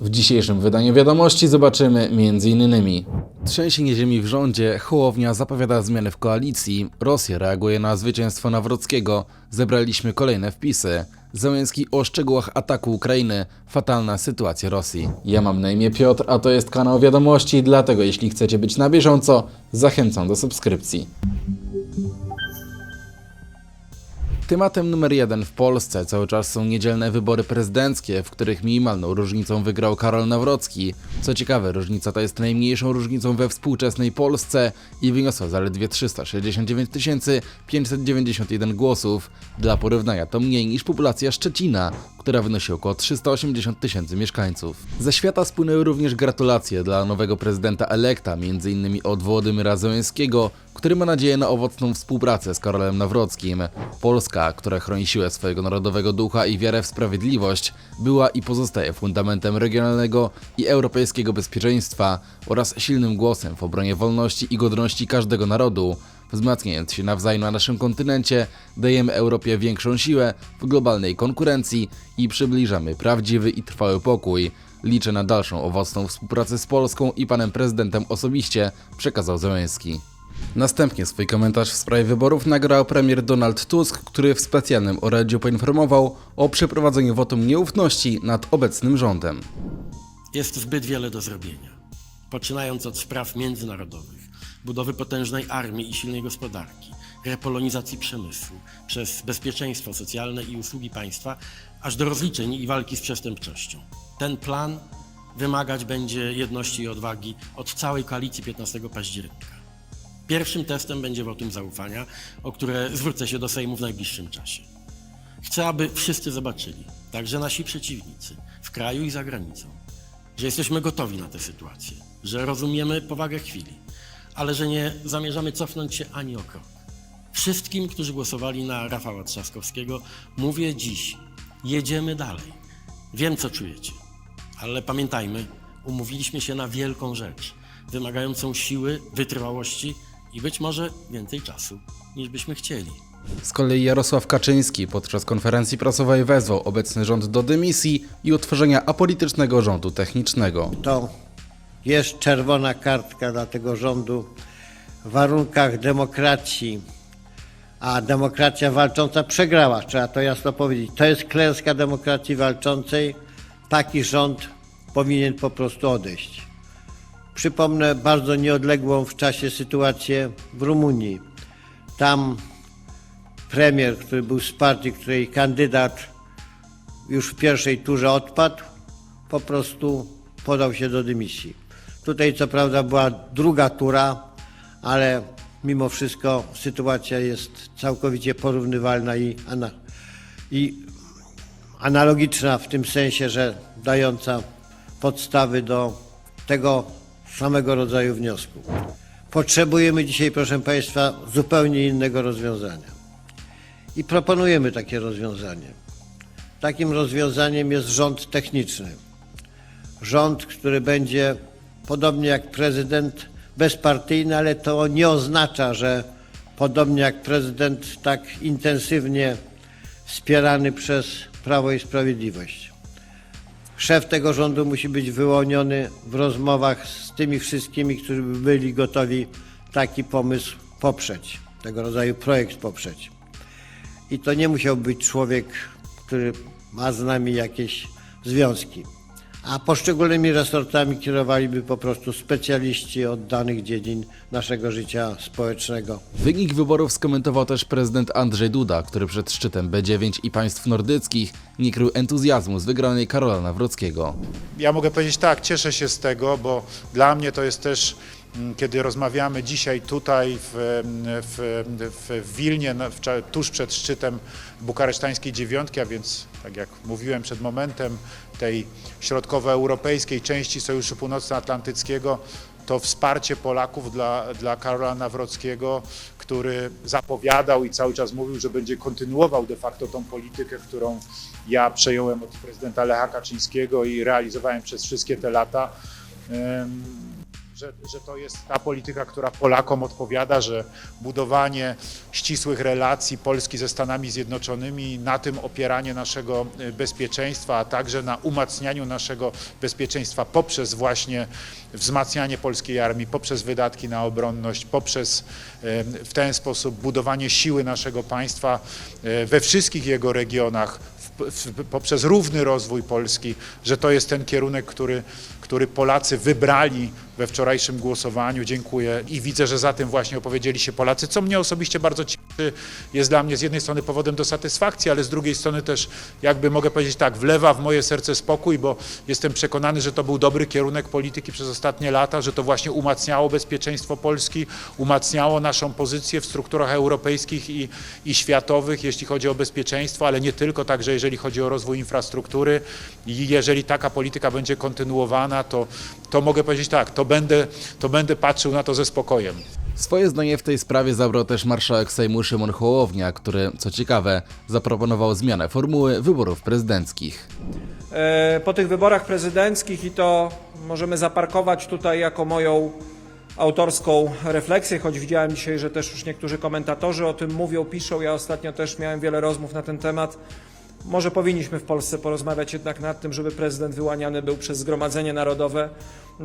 W dzisiejszym wydaniu wiadomości zobaczymy m.in. Trzęsienie ziemi w rządzie, Hołownia zapowiada zmiany w koalicji, Rosja reaguje na zwycięstwo Nawrockiego, zebraliśmy kolejne wpisy. Załęski o szczegółach ataku Ukrainy, fatalna sytuacja Rosji. Ja mam na imię Piotr, a to jest kanał wiadomości, dlatego jeśli chcecie być na bieżąco, zachęcam do subskrypcji. Tematem numer jeden w Polsce cały czas są niedzielne wybory prezydenckie, w których minimalną różnicą wygrał Karol Nawrocki. Co ciekawe, różnica ta jest najmniejszą różnicą we współczesnej Polsce i wyniosła zaledwie 369 591 głosów. Dla porównania to mniej niż populacja Szczecina, która wynosi około 380 tysięcy mieszkańców. Ze świata spłynęły również gratulacje dla nowego prezydenta elekta, m.in. od Włodymyra Zełenskiego, który ma nadzieję na owocną współpracę z Karolem Nawrockim. Polska, która chroni siłę swojego narodowego ducha i wiarę w sprawiedliwość, była i pozostaje fundamentem regionalnego i europejskiego bezpieczeństwa oraz silnym głosem w obronie wolności i godności każdego narodu. Wzmacniając się nawzajem na naszym kontynencie, dajemy Europie większą siłę w globalnej konkurencji i przybliżamy prawdziwy i trwały pokój. Liczę na dalszą owocną współpracę z Polską i panem prezydentem osobiście, przekazał Zełenski. Następnie swój komentarz w sprawie wyborów nagrał premier Donald Tusk, który w specjalnym orędziu poinformował o przeprowadzeniu wotum nieufności nad obecnym rządem. Jest zbyt wiele do zrobienia. Poczynając od spraw międzynarodowych, budowy potężnej armii i silnej gospodarki, repolonizacji przemysłu, przez bezpieczeństwo socjalne i usługi państwa, aż do rozliczeń i walki z przestępczością. Ten plan wymagać będzie jedności i odwagi od całej koalicji 15 października. Pierwszym testem będzie wotum zaufania, o które zwrócę się do Sejmu w najbliższym czasie. Chcę, aby wszyscy zobaczyli, także nasi przeciwnicy, w kraju i za granicą, że jesteśmy gotowi na tę sytuację, że rozumiemy powagę chwili, ale że nie zamierzamy cofnąć się ani o krok. Wszystkim, którzy głosowali na Rafała Trzaskowskiego, mówię dziś: jedziemy dalej. Wiem, co czujecie, ale pamiętajmy, umówiliśmy się na wielką rzecz, wymagającą siły, wytrwałości i być może więcej czasu, niż byśmy chcieli. Z kolei Jarosław Kaczyński podczas konferencji prasowej wezwał obecny rząd do dymisji i utworzenia apolitycznego rządu technicznego. to jest czerwona kartka dla tego rządu w warunkach demokracji, a demokracja walcząca przegrała, trzeba to jasno powiedzieć. To jest klęska demokracji walczącej. Taki rząd powinien po prostu odejść. Przypomnę bardzo nieodległą w czasie sytuację w Rumunii. Tam premier, który był z partii, której kandydat już w pierwszej turze odpadł, po prostu podał się do dymisji. Tutaj co prawda była druga tura, ale mimo wszystko sytuacja jest całkowicie porównywalna i, ana, i analogiczna w tym sensie, że dająca podstawy do tego samego rodzaju wniosku. Potrzebujemy dzisiaj, proszę Państwa, zupełnie innego rozwiązania. I proponujemy takie rozwiązanie. Takim rozwiązaniem jest rząd techniczny. Rząd, który będzie podobnie jak prezydent bezpartyjny, ale to nie oznacza, że podobnie jak prezydent tak intensywnie wspierany przez Prawo i Sprawiedliwość. Szef tego rządu musi być wyłoniony w rozmowach z tymi wszystkimi, którzy by byli gotowi taki pomysł poprzeć, tego rodzaju projekt poprzeć. I to nie musiał być człowiek, który ma z nami jakieś związki. A poszczególnymi resortami kierowaliby po prostu specjaliści od danych dziedzin naszego życia społecznego. Wynik wyborów skomentował też prezydent Andrzej Duda, który przed szczytem B9 i państw nordyckich nie krył entuzjazmu z wygranej Karola Nawrockiego. Ja mogę powiedzieć tak, cieszę się z tego, bo dla mnie to jest też, kiedy rozmawiamy dzisiaj tutaj w, w, w, Wilnie, tuż przed szczytem bukaresztańskiej dziewiątki, a więc tak jak mówiłem przed momentem, tej środkowoeuropejskiej części Sojuszu Północnoatlantyckiego, to wsparcie Polaków dla, dla Karola Nawrockiego, który zapowiadał i cały czas mówił, że będzie kontynuował de facto tą politykę, którą ja przejąłem od prezydenta Lecha Kaczyńskiego i realizowałem przez wszystkie te lata. Że, że to jest ta polityka, która Polakom odpowiada, że budowanie ścisłych relacji Polski ze Stanami Zjednoczonymi, na tym opieranie naszego y, bezpieczeństwa, a także na umacnianiu naszego bezpieczeństwa poprzez właśnie wzmacnianie polskiej armii, poprzez wydatki na obronność, poprzez y, w ten sposób budowanie siły naszego państwa y, we wszystkich jego regionach, poprzez równy rozwój Polski, że to jest ten kierunek, który, który Polacy wybrali we wczorajszym głosowaniu. Dziękuję i widzę, że za tym właśnie opowiedzieli się Polacy, co mnie osobiście bardzo cieszy. Jest dla mnie z jednej strony powodem do satysfakcji, ale z drugiej strony też jakby mogę powiedzieć tak, wlewa w moje serce spokój, bo jestem przekonany, że to był dobry kierunek polityki przez ostatnie lata, że to właśnie umacniało bezpieczeństwo Polski, umacniało naszą pozycję w strukturach europejskich i, i światowych, jeśli chodzi o bezpieczeństwo, ale nie tylko, także jeżeli chodzi o rozwój infrastruktury i jeżeli taka polityka będzie kontynuowana, to, to mogę powiedzieć tak, to będę, to będę patrzył na to ze spokojem. Swoje zdanie w tej sprawie zabrał też marszałek Sejmu Szymon Hołownia, który, co ciekawe, zaproponował zmianę formuły wyborów prezydenckich. E, po tych wyborach prezydenckich i to możemy zaparkować tutaj jako moją autorską refleksję, choć widziałem dzisiaj, że też już niektórzy komentatorzy o tym mówią, piszą. Ja ostatnio też miałem wiele rozmów na ten temat. Może powinniśmy w Polsce porozmawiać jednak nad tym, żeby prezydent wyłaniany był przez Zgromadzenie Narodowe.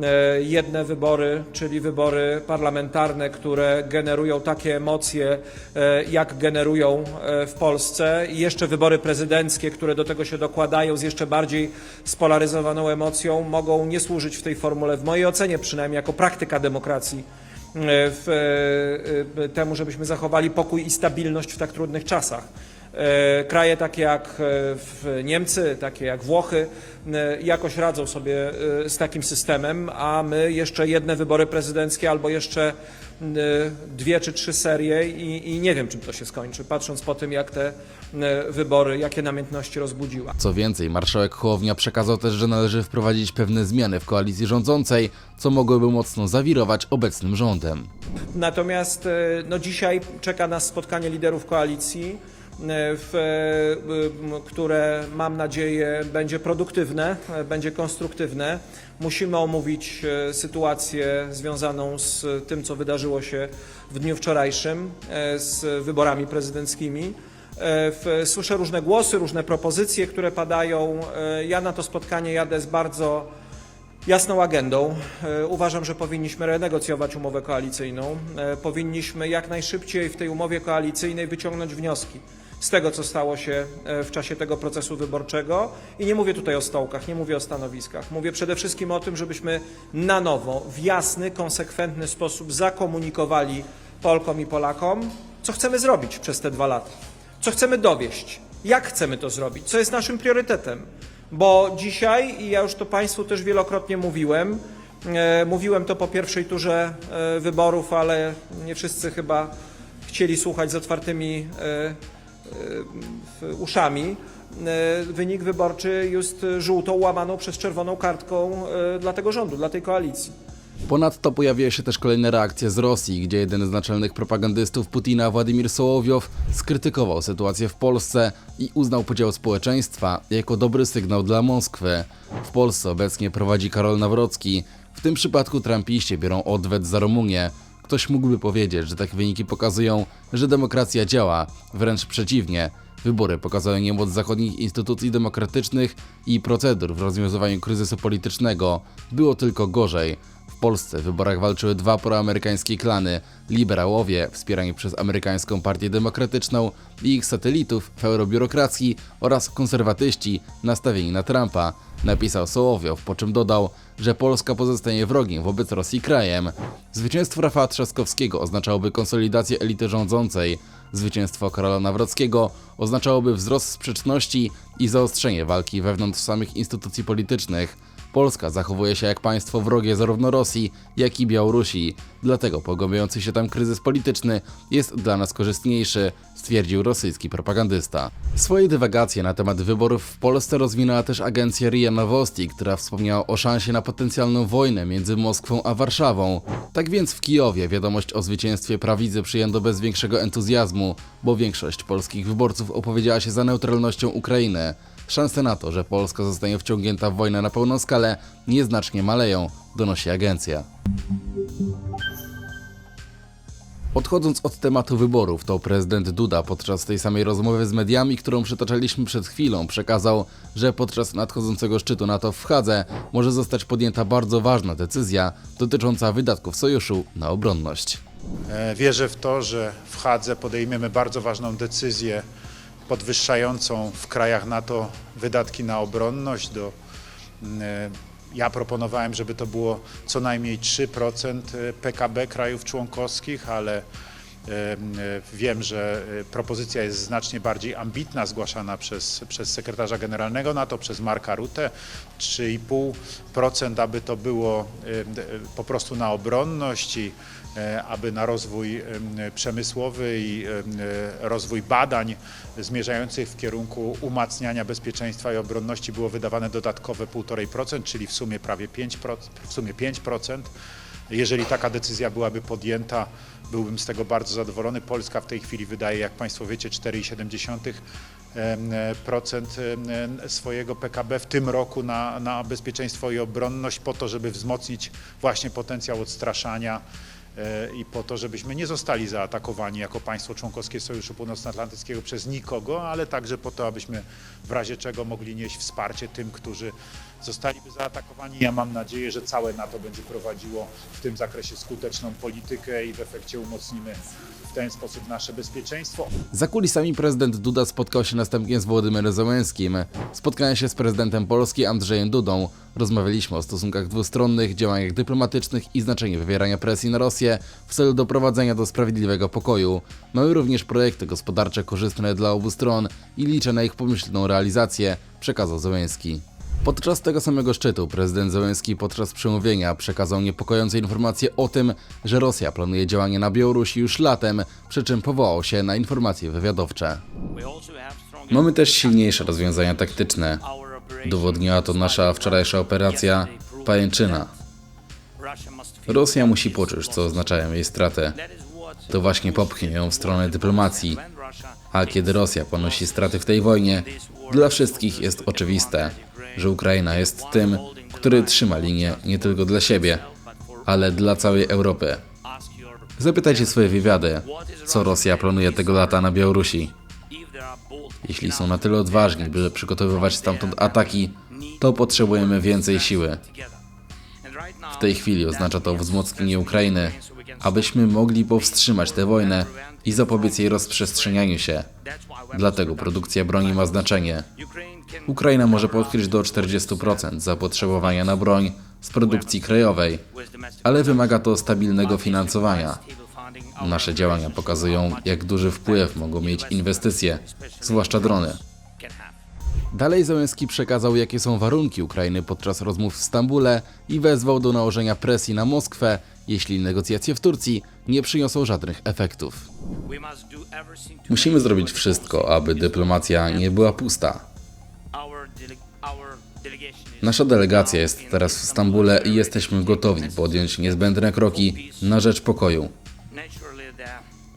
E, Jedne wybory, czyli wybory parlamentarne, które generują takie emocje, e, jak generują e, w Polsce, i jeszcze wybory prezydenckie, które do tego się dokładają z jeszcze bardziej spolaryzowaną emocją, mogą nie służyć w tej formule, w mojej ocenie przynajmniej, jako praktyka demokracji w, temu, żebyśmy zachowali pokój i stabilność w tak trudnych czasach. E, Kraje takie jak e, Niemcy, takie jak Włochy e, jakoś radzą sobie z takim systemem, a my jeszcze jedne wybory prezydenckie albo jeszcze dwie czy trzy serie i, i nie wiem czym to się skończy, patrząc po tym jak te wybory, jakie namiętności rozbudziła. Co więcej, marszałek Hołownia przekazał też, że należy wprowadzić pewne zmiany w koalicji rządzącej, co mogłoby mocno zawirować obecnym rządem. Natomiast no, dzisiaj czeka nas spotkanie liderów koalicji, w, e, które mam nadzieję będzie produktywne, e, będzie konstruktywne. Musimy omówić e, sytuację związaną z tym, co wydarzyło się w dniu wczorajszym e, z wyborami prezydenckimi. E, Słyszę różne głosy, różne propozycje, które padają. E, Ja na to spotkanie jadę z bardzo jasną agendą. E, Uważam, że powinniśmy renegocjować umowę koalicyjną. E, Powinniśmy jak najszybciej w tej umowie koalicyjnej wyciągnąć wnioski z tego, co stało się e, w czasie tego procesu wyborczego. I nie mówię tutaj o stołkach, nie mówię o stanowiskach. Mówię przede wszystkim o tym, żebyśmy na nowo, w jasny, konsekwentny sposób zakomunikowali Polkom i Polakom, co chcemy zrobić przez te dwa lata, co chcemy dowieść, jak chcemy to zrobić, co jest naszym priorytetem. Bo dzisiaj, i ja już to Państwu też wielokrotnie mówiłem, e, mówiłem to po pierwszej turze e, wyborów, ale nie wszyscy chyba chcieli słuchać z otwartymi uszami. E, Wynik wyborczy jest żółtą łamaną przez czerwoną kartką e, dla tego rządu, dla tej koalicji. Ponadto pojawiły się też kolejne reakcje z Rosji, gdzie jeden z naczelnych propagandystów Putina, Władimir Sołowiow, skrytykował sytuację w Polsce i uznał podział społeczeństwa jako dobry sygnał dla Moskwy. W Polsce obecnie prowadzi Karol Nawrocki. W tym przypadku Trumpiście biorą odwet za Rumunię. Ktoś mógłby powiedzieć, że takie wyniki pokazują, że demokracja działa, wręcz przeciwnie. Wybory pokazały niemoc zachodnich instytucji demokratycznych i procedur w rozwiązywaniu kryzysu politycznego. Było tylko gorzej. W Polsce w wyborach walczyły dwa proamerykańskie klany: liberałowie, wspierani przez amerykańską Partię Demokratyczną i ich satelitów w eurobiurokracji oraz konserwatyści nastawieni na Trumpa, napisał Sołowiow, po czym dodał, że Polska pozostanie wrogiem wobec Rosji krajem. Zwycięstwo Rafała Trzaskowskiego oznaczałoby konsolidację elity rządzącej. Zwycięstwo Karola Nawrockiego oznaczałoby wzrost sprzeczności i zaostrzenie walki wewnątrz samych instytucji politycznych. Polska zachowuje się jak państwo wrogie zarówno Rosji, jak i Białorusi. Dlatego pogłębiający się tam kryzys polityczny jest dla nas korzystniejszy, stwierdził rosyjski propagandysta. Swoje dywagacje na temat wyborów w Polsce rozwinęła też agencja RIA Nowosti, która wspomniała o szansie na potencjalną wojnę między Moskwą a Warszawą. Tak więc w Kijowie wiadomość o zwycięstwie prawicy przyjęto bez większego entuzjazmu, bo większość polskich wyborców opowiedziała się za neutralnością Ukrainy. Szanse na to, że Polska zostanie wciągnięta w wojnę na pełną skalę, nieznacznie maleją, donosi agencja. Odchodząc od tematu wyborów, to prezydent Duda podczas tej samej rozmowy z mediami, którą przytaczaliśmy przed chwilą, przekazał, że podczas nadchodzącego szczytu NATO w Hadze może zostać podjęta bardzo ważna decyzja dotycząca wydatków sojuszu na obronność. E, Wierzę w to, że w Hadze podejmiemy bardzo ważną decyzję podwyższającą w krajach NATO wydatki na obronność do e, ja proponowałem, żeby to było co najmniej 3% PKB krajów członkowskich, ale e, e, wiem, że e, propozycja jest znacznie bardziej ambitna, zgłaszana przez, przez sekretarza generalnego NATO, przez Marka Rutte. 3,5%, aby to było e, e, po prostu na obronność i e, aby na rozwój em, przemysłowy i e, rozwój badań zmierzających w kierunku umacniania bezpieczeństwa i obronności było wydawane dodatkowe 1,5%, czyli w sumie prawie 5%. W sumie 5%. Jeżeli taka decyzja byłaby podjęta, byłbym z tego bardzo zadowolony. Polska w tej chwili wydaje, jak Państwo wiecie, 4,7% em, e, e, swojego PKB w tym roku na, na bezpieczeństwo i obronność po to, żeby wzmocnić właśnie potencjał odstraszania e, i po to, żebyśmy nie zostali zaatakowani jako państwo członkowskie Sojuszu Północnoatlantyckiego przez nikogo, ale także po to, abyśmy w razie czego mogli nieść wsparcie tym, którzy zostaliby zaatakowani. Ja mam nadzieję, że całe NATO będzie prowadziło w tym zakresie skuteczną politykę i w efekcie umocnimy w ten sposób nasze bezpieczeństwo. Za kulisami prezydent Duda spotkał się następnie z Władimyrem Zełenskim. Spotkania się z prezydentem Polski Andrzejem Dudą. Rozmawialiśmy o stosunkach dwustronnych, działaniach dyplomatycznych i znaczeniu wywierania presji na Rosję w celu doprowadzenia do sprawiedliwego pokoju. Mamy również projekty gospodarcze korzystne dla obu stron i liczę na ich pomyślną realizację, przekazał Zełenski. Podczas tego samego szczytu prezydent Zełenski podczas przemówienia przekazał niepokojące informacje o tym, że Rosja planuje działanie na Białorusi już latem, przy czym powołał się na informacje wywiadowcze. Mamy też silniejsze rozwiązania taktyczne. Udowodniła to nasza wczorajsza operacja Pajęczyna. Rosja musi poczuć, co oznaczają jej straty. To właśnie popchnie ją w stronę dyplomacji. A kiedy Rosja ponosi straty w tej wojnie, dla wszystkich jest oczywiste, że Ukraina jest tym, który trzyma linię nie tylko dla siebie, ale dla całej Europy. Zapytajcie swoje wywiady, co Rosja planuje tego lata na Białorusi. Jeśli są na tyle odważni, by przygotowywać stamtąd ataki, to potrzebujemy więcej siły. W tej chwili oznacza to wzmocnienie Ukrainy, abyśmy mogli powstrzymać tę wojnę i zapobiec jej rozprzestrzenianiu się. Dlatego produkcja broni ma znaczenie. Ukraina może pokryć do 40% zapotrzebowania na broń z produkcji krajowej, ale wymaga to stabilnego finansowania. Nasze działania pokazują, jak duży wpływ mogą mieć inwestycje, zwłaszcza drony. Dalej Zełenski przekazał, jakie są warunki Ukrainy podczas rozmów w Stambule i wezwał do nałożenia presji na Moskwę, jeśli negocjacje w Turcji nie przyniosą żadnych efektów. Musimy zrobić wszystko, aby dyplomacja nie była pusta. Nasza delegacja jest teraz w Stambule i jesteśmy gotowi podjąć niezbędne kroki na rzecz pokoju.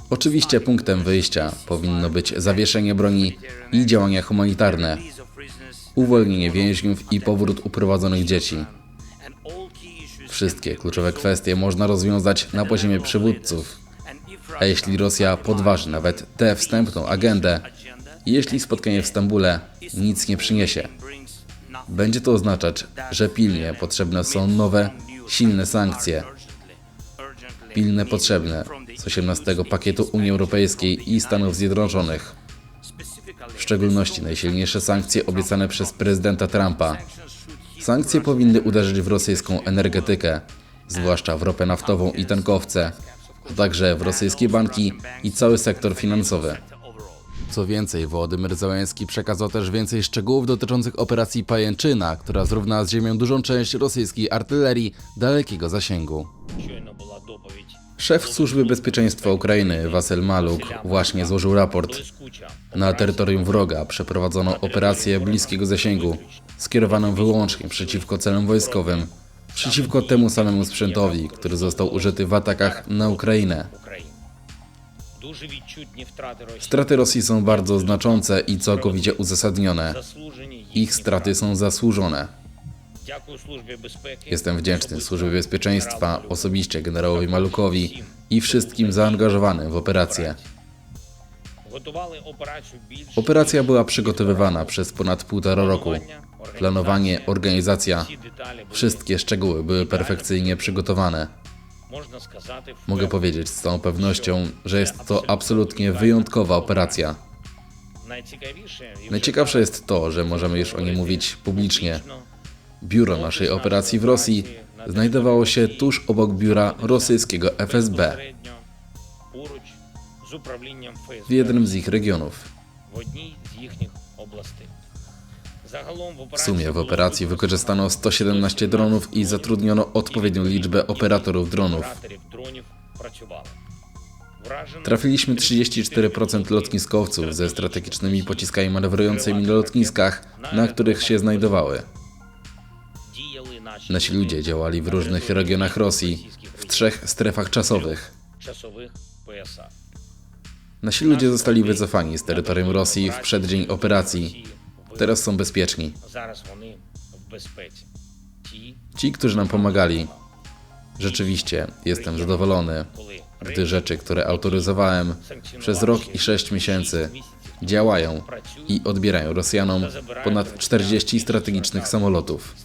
Oczywiście punktem wyjścia powinno być zawieszenie broni i działania humanitarne, uwolnienie więźniów i powrót uprowadzonych dzieci. Wszystkie kluczowe kwestie można rozwiązać na poziomie przywódców. A jeśli Rosja podważy nawet tę wstępną agendę, jeśli spotkanie w Stambule nic nie przyniesie, będzie to oznaczać, że pilnie potrzebne są nowe, silne sankcje. Pilne potrzebne z 18 pakietu Unii Europejskiej i Stanów Zjednoczonych. W szczególności najsilniejsze sankcje obiecane przez prezydenta Trumpa. Sankcje powinny uderzyć w rosyjską energetykę, zwłaszcza w ropę naftową i tankowce, a także w rosyjskie banki i cały sektor finansowy. Co więcej, Wołodymyr Zełenski przekazał też więcej szczegółów dotyczących operacji Pajęczyna, która zrównała z ziemią dużą część rosyjskiej artylerii dalekiego zasięgu. Szef Służby Bezpieczeństwa Ukrainy, Wasyl Maluk, właśnie złożył raport. Na terytorium wroga przeprowadzono operację bliskiego zasięgu, skierowaną wyłącznie przeciwko celom wojskowym, przeciwko temu samemu sprzętowi, który został użyty w atakach na Ukrainę. Straty Rosji są bardzo znaczące i całkowicie uzasadnione. Ich straty są zasłużone. Jestem wdzięczny Służbie Bezpieczeństwa, osobiście generałowi Malukowi i wszystkim zaangażowanym w operację. Operacja była przygotowywana przez ponad półtora roku. Planowanie, organizacja, wszystkie szczegóły były perfekcyjnie przygotowane. Mogę powiedzieć z całą pewnością, że jest to absolutnie wyjątkowa operacja. Najciekawsze jest to, że możemy już o niej mówić publicznie. Biuro naszej operacji w Rosji. znajdowało się tuż obok biura rosyjskiego FSB w jednym z ich regionów. W sumie w operacji wykorzystano 117 dronów i zatrudniono odpowiednią liczbę operatorów dronów. Trafiliśmy 34% lotniskowców ze strategicznymi pociskami manewrującymi na lotniskach, na których się znajdowały. Nasi ludzie działali w różnych regionach Rosji, w trzech strefach czasowych. Nasi ludzie zostali wycofani z terytorium Rosji w przeddzień operacji. Teraz są bezpieczni. Ci, którzy nam pomagali. Rzeczywiście, jestem zadowolony, gdy rzeczy, które autoryzowałem przez rok i sześć miesięcy, działają i odbierają Rosjanom ponad 40 strategicznych samolotów.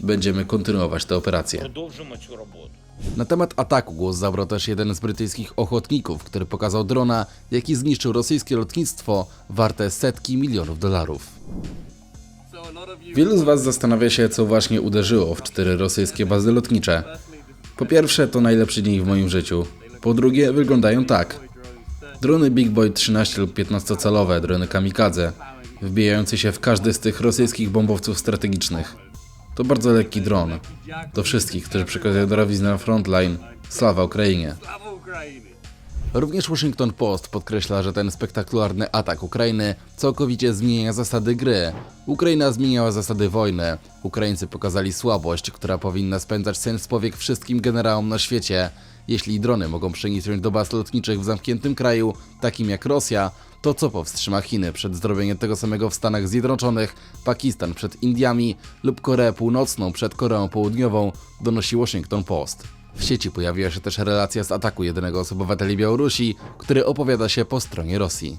Będziemy kontynuować te operacje. Na temat ataku głos zabrał też jeden z brytyjskich ochotników, który pokazał drona, jaki zniszczył rosyjskie lotnictwo warte setki milionów dolarów. Wielu z Was zastanawia się, co właśnie uderzyło w cztery rosyjskie bazy lotnicze. Po pierwsze, to najlepszy dzień w moim życiu. Po drugie, wyglądają tak. Drony Big Boy 13 lub 15-calowe, drony kamikadze, wbijające się w każdy z tych rosyjskich bombowców strategicznych. To bardzo lekki dron. Do wszystkich, którzy przekazują darowiznę na frontline, sława Ukrainie. Również Washington Post podkreśla, że ten spektakularny atak Ukrainy całkowicie zmienia zasady gry. Ukraina zmieniała zasady wojny. Ukraińcy pokazali słabość, która powinna spędzać sens powiek wszystkim generałom na świecie. Jeśli drony mogą przeniknąć do baz lotniczych w zamkniętym kraju, takim jak Rosja, to co powstrzyma Chiny przed zrobieniem tego samego w Stanach Zjednoczonych, Pakistan przed Indiami lub Koreę Północną przed Koreą Południową, donosi Washington Post. W sieci pojawiła się też relacja z ataku jednego z obywateli Białorusi, który opowiada się po stronie Rosji.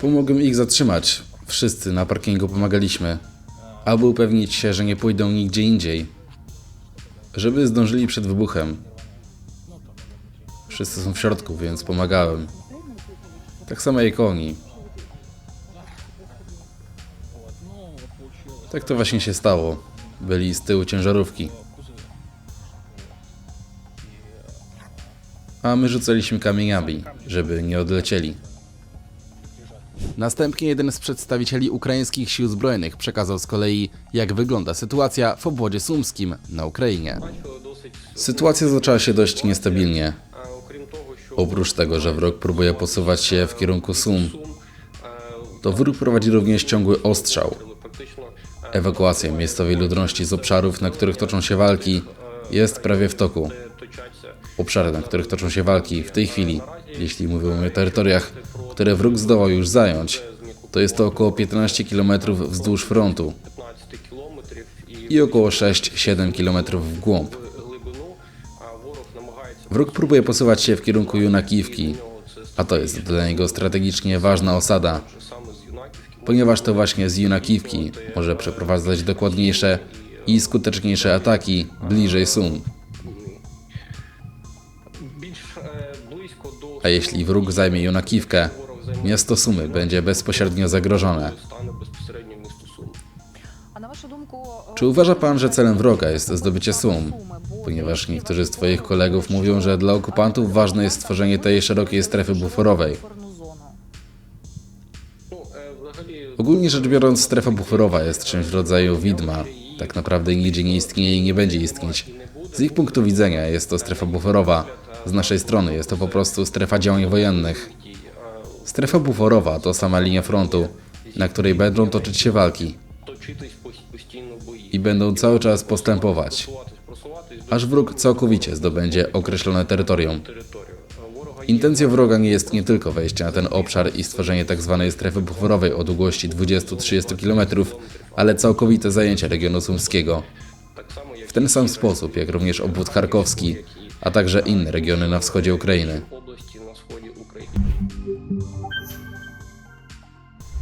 Pomogłem ich zatrzymać. Wszyscy na parkingu pomagaliśmy, aby upewnić się, że nie pójdą nigdzie indziej. Żeby zdążyli przed wybuchem. Wszyscy są w środku, więc pomagałem. Tak samo jak oni. Tak to właśnie się stało. Byli z tyłu ciężarówki. A my rzucaliśmy kamieniami, żeby nie odlecieli. Następnie jeden z przedstawicieli ukraińskich sił zbrojnych przekazał z kolei, jak wygląda sytuacja w obwodzie sumskim na Ukrainie. Sytuacja zaczęła się dość niestabilnie. Oprócz tego, że wróg próbuje posuwać się w kierunku Sum, to wróg prowadzi również ciągły ostrzał. Ewakuacja miejscowej ludności z obszarów, na których toczą się walki, jest prawie w toku. Obszary, na których toczą się walki w tej chwili, jeśli mówimy o terytoriach, które wróg zdołał już zająć, to jest to około 15 km wzdłuż frontu i około 6-7 km w głąb. Wróg próbuje posuwać się w kierunku Junakivki, a to jest dla niego strategicznie ważna osada, ponieważ to właśnie z Junakivki może przeprowadzać dokładniejsze i skuteczniejsze ataki bliżej Sum. A jeśli wróg zajmie Junakiwkę, miasto Sumy będzie bezpośrednio zagrożone. Czy uważa pan, że celem wroga jest zdobycie Sum? ponieważ niektórzy z Twoich kolegów mówią, że dla okupantów ważne jest stworzenie tej szerokiej strefy buforowej. Ogólnie rzecz biorąc, strefa buforowa jest czymś w rodzaju widma. Tak naprawdę nigdzie nie istnieje i nie będzie istnieć. Z ich punktu widzenia jest to strefa buforowa. Z naszej strony jest to po prostu strefa działań wojennych. Strefa buforowa to sama linia frontu, na której będą toczyć się walki. I będą cały czas postępować aż wróg całkowicie zdobędzie określone terytorium. Intencją wroga nie jest nie tylko wejście na ten obszar i stworzenie tzw. strefy buforowej o długości 20-30 km, ale całkowite zajęcie regionu sumskiego. W ten sam sposób, jak również obwód charkowski, a także inne regiony na wschodzie Ukrainy.